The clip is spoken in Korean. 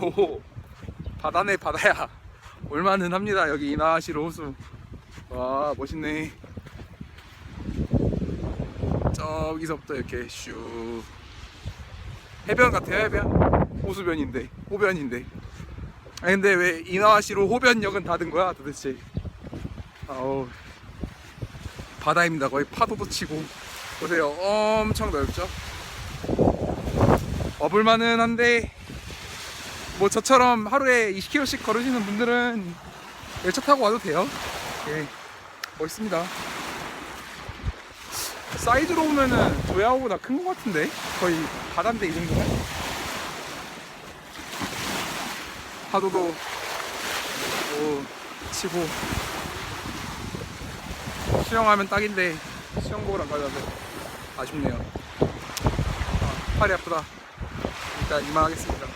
오 바다네 바다야. 올만은 합니다 여기 이나시로 호수. 와 멋있네. 저기서부터 이렇게 슈. 해변 같아요 해변? 호수변인데 호변인데. 아 근데 왜 이나시로 호변역은 닫은 거야 도대체? 아우. 바다입니다 거의 파도도 치고. 보세요 엄청 넓죠? 와볼만은 한데 뭐 저처럼 하루에 20km씩 걸으시는 분들은 열차 타고 와도 돼요. 예 멋있습니다. 사이즈로 보면은 조야호보다 큰 것 같은데? 거의 바다인데 이 정도면? 파도도 오 치고 수영하면 딱인데 수영복을 안 가져와서 아쉽네요. 아, 팔이 아프다. 일단 이만하겠습니다